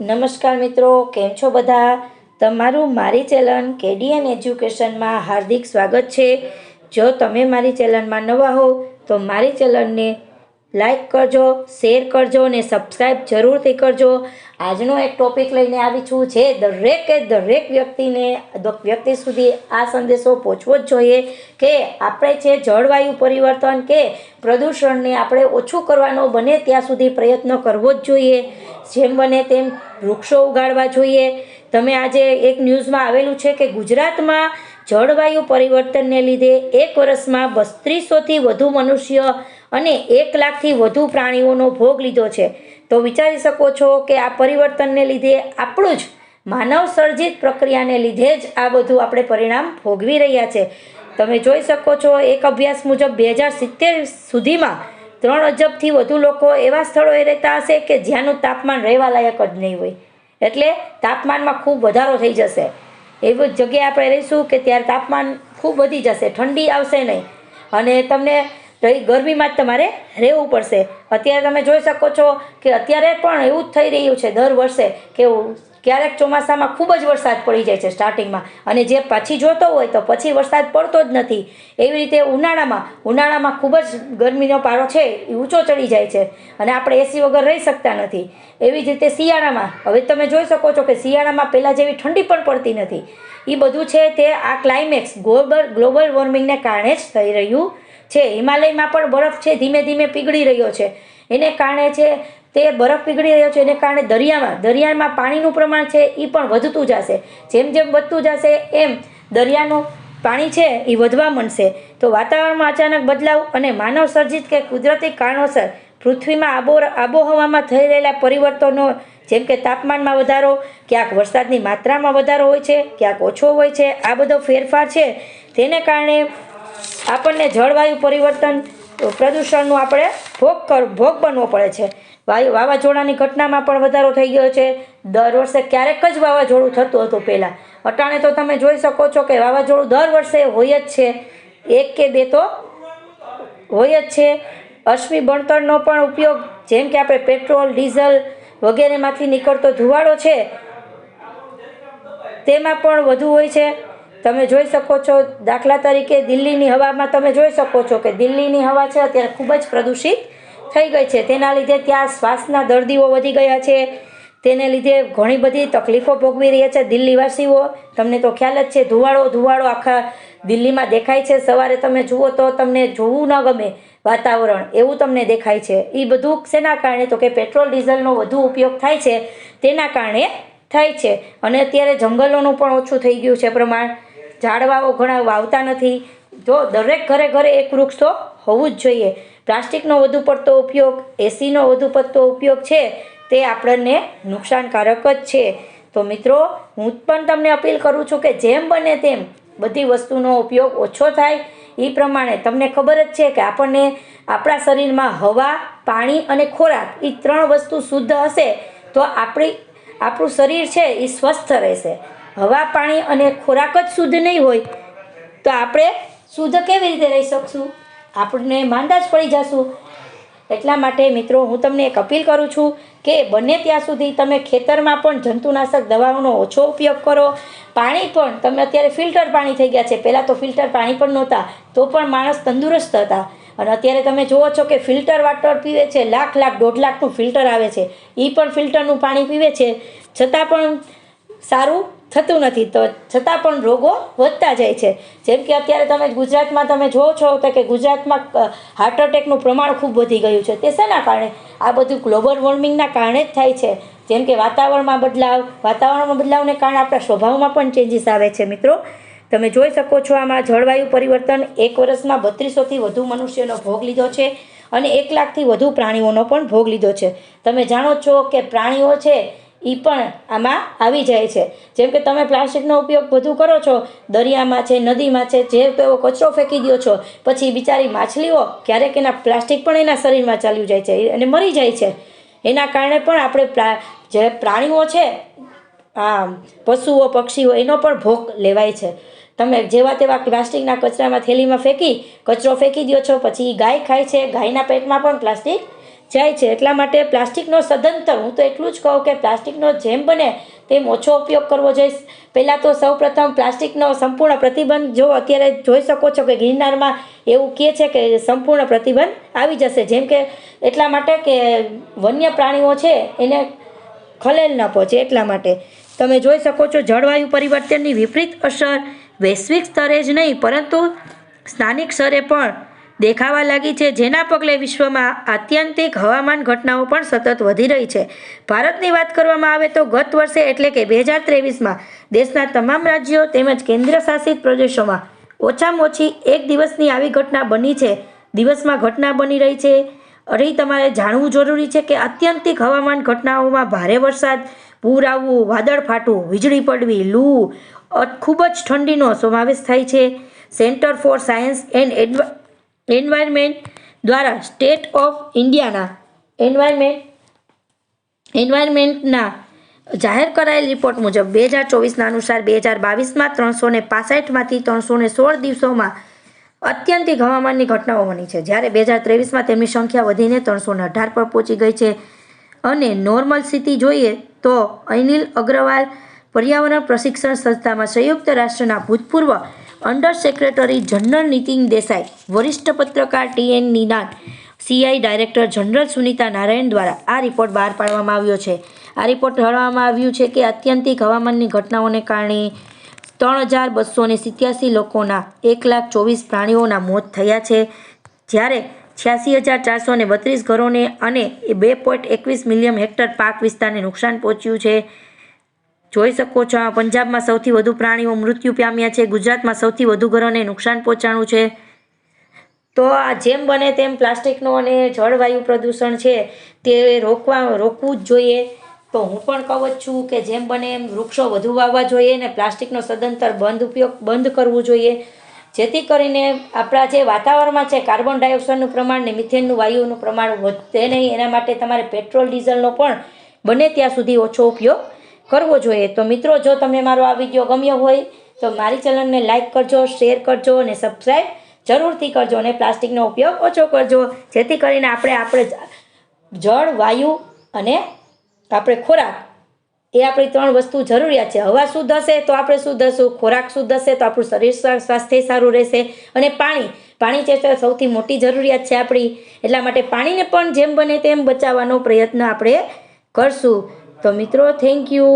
નમસ્કાર મિત્રો, કેમ છો બધા? તમારું મારી ચેનલ કેડીએન એજ્યુકેશનમાં હાર્દિક સ્વાગત છે. જો તમે મારી ચેનલમાં નવા હો, તો મારી ચેનલને લાઈક કરજો, શેર કરજો અને સબસ્ક્રાઈબ જરૂરથી કરજો. આજનો એક ટોપિક લઈને આવી છું જે દરેકે દરેક વ્યક્તિને વ્યક્તિ સુધી આ સંદેશો પહોંચવો જ જોઈએ કે આપણે છે જળવાયુ પરિવર્તન કે પ્રદૂષણને આપણે ઓછું કરવાનો બને ત્યાં સુધી પ્રયત્ન કરવો જ જોઈએ. જેમ બને તેમ વૃક્ષો ઉગાડવા જોઈએ. તમે આજે એક ન્યૂઝમાં આવેલું છે કે ગુજરાતમાં જળવાયુ પરિવર્તનને લીધે એક વર્ષમાં બત્રીસોથી વધુ મનુષ્ય અને એક લાખથી વધુ પ્રાણીઓનો ભોગ લીધો છે. તો વિચારી શકો છો કે આ પરિવર્તનને લીધે આપણું જ માનવ સર્જિત પ્રક્રિયાને લીધે જ આ બધું આપણે પરિણામ ભોગવી રહ્યા છે. તમે જોઈ શકો છો, એક અભ્યાસ મુજબ બે હજાર સિત્તેર સુધીમાં ત્રણ અજબથી વધુ લોકો એવા સ્થળોએ રહેતા હશે કે જ્યાંનું તાપમાન રહેવા લાયક જ નહીં હોય. એટલે તાપમાનમાં ખૂબ વધારો થઈ જશે. એવી જગ્યાએ આપણે રહીશું કે ત્યારે તાપમાન ખૂબ વધી જશે, ઠંડી આવશે નહીં. અને તમને રહી ગરમીમાં જ તમારે રહેવું પડશે. અત્યારે તમે જોઈ શકો છો કે અત્યારે પણ એવું જ થઈ રહ્યું છે દર વર્ષે કે ક્યારેક ચોમાસામાં ખૂબ જ વરસાદ પડી જાય છે સ્ટાર્ટિંગમાં અને જે પછી જોતો હોય તો પછી વરસાદ પડતો જ નથી. એવી રીતે ઉનાળામાં ઉનાળામાં ખૂબ જ ગરમીનો પારો છે એ ઊંચો ચડી જાય છે અને આપણે એસી વગર રહી શકતા નથી. એવી જ રીતે શિયાળામાં, હવે તમે જોઈ શકો છો કે શિયાળામાં પહેલાં જેવી ઠંડી પણ પડતી નથી. એ બધું છે તે આ ક્લાઇમેક્સ ગ્લોબલ ગ્લોબલ વોર્મિંગને કારણે જ થઈ રહ્યું છે. હિમાલયમાં પણ બરફ છે, ધીમે ધીમે પીગળી રહ્યો છે. એને કારણે છે, તે બરફ પીગળી રહ્યો છે, એને કારણે દરિયામાં દરિયામાં પાણીનું પ્રમાણ છે એ પણ વધતું જશે. જેમ જેમ વધતું જશે, એમ દરિયાનું પાણી છે એ વધવા માંડશે. તો વાતાવરણમાં અચાનક બદલાવ અને માનવ સર્જિત કે કુદરતી કારણોસર પૃથ્વીમાં આબો આબોહવામાં થઈ રહેલા પરિવર્તનો, જેમ કે તાપમાનમાં વધારો, ક્યાંક વરસાદની માત્રામાં વધારો હોય છે, ક્યાંક ઓછો હોય છે, આ બધો ફેરફાર છે. તેને કારણે આપણને જળવાયુ પરિવર્તન પ્રદૂષણનું આપણે ભોગ કર, ભોગ બનવો પડે છે. વાયુ, વાવાઝોડાની ઘટનામાં પણ વધારો થઈ ગયો છે. દર વર્ષે ક્યારેક જ વાવાઝોડું થતું હતું પહેલાં. અટાણે તો તમે જોઈ શકો છો કે વાવાઝોડું દર વર્ષે હોય જ છે. એક કે બે તો હોય જ છે. અશ્મિ બળતણનો પણ ઉપયોગ, જેમ કે આપણે પેટ્રોલ, ડીઝલ વગેરેમાંથી નીકળતો ધુવાડો છે, તેમાં પણ વધુ હોય છે. તમે જોઈ શકો છો, દાખલા તરીકે દિલ્હીની હવામાં તમે જોઈ શકો છો કે દિલ્હીની હવા છે અત્યારે ખૂબ જ પ્રદૂષિત થઈ ગઈ છે. તેના લીધે ત્યાં શ્વાસના દર્દીઓ વધી ગયા છે. તેને લીધે ઘણી બધી તકલીફો ભોગવી રહ્યા છે દિલ્હીવાસીઓ. તમને તો ખ્યાલ જ છે ધુવાળો ધુવાળો આખા દિલ્હીમાં દેખાય છે. સવારે તમે જુઓ તો તમને જોવું ન ગમે વાતાવરણ, એવું તમને દેખાય છે. એ બધું શેના કારણે? તો કે પેટ્રોલ, ડીઝલનો વધુ ઉપયોગ થાય છે, તેના કારણે થાય છે. અને અત્યારે જંગલોનું પણ ઓછું થઈ ગયું છે પ્રમાણ. ઝાડવાઓ ઘણા વાવતા નથી. જો દરેક ઘરે ઘરે એક વૃક્ષ તો હોવું જ જોઈએ. પ્લાસ્ટિકનો વધુ પડતો ઉપયોગ, એસીનો વધુ પડતો ઉપયોગ છે તે આપણને નુકસાનકારક જ છે. તો મિત્રો, હું પણ તમને અપીલ કરું છું કે જેમ બને તેમ બધી વસ્તુનો ઉપયોગ ઓછો થાય. એ પ્રમાણે તમને ખબર જ છે કે આપણને આપણા શરીરમાં હવા, પાણી અને ખોરાક એ ત્રણ વસ્તુ શુદ્ધ હશે તો આપણી, આપણું શરીર છે એ સ્વસ્થ રહેશે. હવા, પાણી અને ખોરાક જ શુદ્ધ નહીં હોય, તો આપણે શુદ્ધ કેવી રીતે રહી શકશું? આપણને માંદા જ પડી જશું. એટલા માટે મિત્રો, હું તમને એક અપીલ કરું છું કે બને ત્યાં સુધી તમે ખેતરમાં પણ જંતુનાશક દવાઓનો ઓછો ઉપયોગ કરો. પાણી પણ, તમે અત્યારે ફિલ્ટર પાણી થઈ ગયા છે. પહેલાં તો ફિલ્ટર પાણી પણ નહોતા, તો પણ માણસ તંદુરસ્ત હતા. અને અત્યારે તમે જુઓ છો કે ફિલ્ટર વાટર પીવે છે, લાખ લાખ, દોઢ લાખનું ફિલ્ટર આવે છે. એ પણ ફિલ્ટરનું પાણી પીવે છે. છતાં પણ સારું થતું નથી. તો છતાં પણ રોગો વધતા જાય છે. જેમ કે અત્યારે તમે ગુજરાતમાં તમે જુઓ છો તો કે ગુજરાતમાં હાર્ટ એટેકનું પ્રમાણ ખૂબ વધી ગયું છે. તે શેના કારણે? આ બધું ગ્લોબલ વોર્મિંગના કારણે જ થાય છે. જેમ કે વાતાવરણમાં બદલાવ, વાતાવરણમાં બદલાવને કારણે આપણા સ્વભાવમાં પણ ચેન્જીસ આવે છે મિત્રો. તમે જોઈ શકો છો આમાં જળવાયુ પરિવર્તન એક વર્ષમાં બત્રીસોથી વધુ મનુષ્યનો ભોગ લીધો છે અને એક લાખથી વધુ પ્રાણીઓનો પણ ભોગ લીધો છે. તમે જાણો છો કે પ્રાણીઓ છે એ પણ આમાં આવી જાય છે. જેમ કે તમે પ્લાસ્ટિકનો ઉપયોગ વધુ કરો છો, દરિયામાં છે, નદીમાં છે, જે તેવો કચરો ફેંકી દો છો, પછી બિચારી માછલીઓ ક્યારેક એના પ્લાસ્ટિક પણ એના શરીરમાં ચાલ્યું જાય છે અને મરી જાય છે. એના કારણે પણ આપણે જે પ્રાણીઓ છે આ પશુઓ, પક્ષીઓ, એનો પણ ભોગ લેવાય છે. તમે જેવા તેવા પ્લાસ્ટિકના કચરામાં થેલીમાં ફેંકી, કચરો ફેંકી દો છો, પછી ગાય ખાય છે, ગાયના પેટમાં પણ પ્લાસ્ટિક જાય છે. એટલા માટે પ્લાસ્ટિકનો સદંતર, હું તો એટલું જ કહું કે પ્લાસ્ટિકનો જેમ બને તેમ ઓછો ઉપયોગ કરવો જોઈએ પહેલાં તો સૌપ્રથમ પ્લાસ્ટિકનો સંપૂર્ણ પ્રતિબંધ જો અત્યારે જોઈ શકો છો કે ગિરનારમાં એવું કહે છે કે સંપૂર્ણ પ્રતિબંધ આવી જશે. જેમ કે એટલા માટે કે વન્ય પ્રાણીઓ છે એને ખલેલ ન પહોંચે એટલા માટે. તમે જોઈ શકો છો જળવાયુ પરિવર્તનની વિપરીત અસર વૈશ્વિક સ્તરે જ નહીં, પરંતુ સ્થાનિક સ્તરે પણ દેખાવા લાગી છે જેના પગલે વિશ્વમાં આત્યંતિક હવામાન ઘટનાઓ પણ સતત વધી રહી છે. ભારતની વાત કરવામાં આવે તો ગત વર્ષે એટલે કે બે હજાર ત્રેવીસમાં દેશના તમામ રાજ્યો તેમજ કેન્દ્ર શાસિત પ્રદેશોમાં ઓછામાં ઓછી એક દિવસની આવી ઘટના બની છે. દિવસમાં ઘટના બની રહી છે. અરે તમારે જાણવું જરૂરી છે કે આત્યંતિક હવામાન ઘટનાઓમાં ભારે વરસાદ, પૂર આવવું, વાદળ ફાટવું, વીજળી પડવી, લૂ ખૂબ જ ઠંડીનો સમાવેશ થાય છે. Centre for science and environment દ્વારા સ્ટેટ ઓફ ઇન્ડિયાના એન્વાયરમેન્ટ એન્વાયરમેન્ટના જાહેર કરાયેલ રિપોર્ટ મુજબ બે હજાર ચોવીસના અનુસાર બે હજાર બાવીસમાં ત્રણસો ને પાસઠમાંથી ત્રણસો ને સોળ દિવસોમાં અત્યંતિક હવામાનની ઘટનાઓ બની છે. જ્યારે બે હજાર ત્રેવીસમાં તેમની સંખ્યા વધીને ત્રણસો ને અઢાર પર પહોંચી ગઈ છે. અને નોર્મલ સ્થિતિ જોઈએ તો અનિલ અગ્રવાલ પર્યાવરણ પ્રશિક્ષણ સંસ્થામાં સંયુક્ત રાષ્ટ્રના ભૂતપૂર્વ under secretary general Nitin Desai વરિષ્ઠ પત્રકાર TN Ninan CI director general Sunita Narain દ્વારા આ રિપોર્ટ બહાર પાડવામાં આવ્યો છે. આ રિપોર્ટ જણાવવામાં આવ્યું છે કે અત્યંતિક હવામાનની ઘટનાઓને કારણે ત્રણ હજાર બસો ને સિત્યાસી લોકોના એક લાખ ચોવીસ પ્રાણીઓના મોત થયા છે. જ્યારે છ્યાસી હજાર ચારસો ને બત્રીસ ઘરોને અને બે પોઈન્ટ એકવીસ મિલિયન હેક્ટર પાક વિસ્તારને નુકસાન પહોંચ્યું છે. જોઈ શકો છો, આ પંજાબમાં સૌથી વધુ પ્રાણીઓ મૃત્યુ પામ્યા છે, ગુજરાતમાં સૌથી વધુ ઘરોને નુકસાન પહોંચાડ્યું છે. તો આ જેમ બને તેમ પ્લાસ્ટિકનો અને જળવાયુ પ્રદૂષણ છે, તે રોકવા, રોકવું જ જોઈએ. તો હું પણ કહું જ છું કે જેમ બને એમ વૃક્ષો વધુ વાવવા જોઈએ ને પ્લાસ્ટિકનો સદંતર બંધ ઉપયોગ બંધ કરવું જોઈએ. જેથી કરીને આપણા જે વાતાવરણમાં છે, કાર્બન ડાયોક્સાઇડનું પ્રમાણ ને મિથેનનું વાયુનું પ્રમાણ વધે નહીં, એના માટે તમારે પેટ્રોલ, ડીઝલનો પણ બને ત્યાં સુધી ઓછો ઉપયોગ કરવો જોઈએ. તો મિત્રો, જો તમને મારો આ વીડિયો ગમ્યો હોય, તો મારી ચેનલને લાઇક કરજો, શેર કરજો અને સબસ્ક્રાઈબ જરૂરથી કરજો અને પ્લાસ્ટિકનો ઉપયોગ ઓછો કરજો. જેથી કરીને આપણે આપણે જળ, વાયુ અને આપણે ખોરાક, એ આપણી ત્રણ વસ્તુ જરૂરિયાત છે. હવા શુદ્ધ હશે તો આપણે શુદ્ધ હશું, ખોરાક શુદ્ધ હશે તો આપણું શરીર સ્વાસ્થ્ય સારું રહેશે. અને પાણી પાણી છે સૌથી મોટી જરૂરિયાત છે આપણી. એટલા માટે પાણીને પણ જેમ બને તેમ બચાવવાનો પ્રયત્ન આપણે કરશું. તો મિત્રો થેન્ક યુ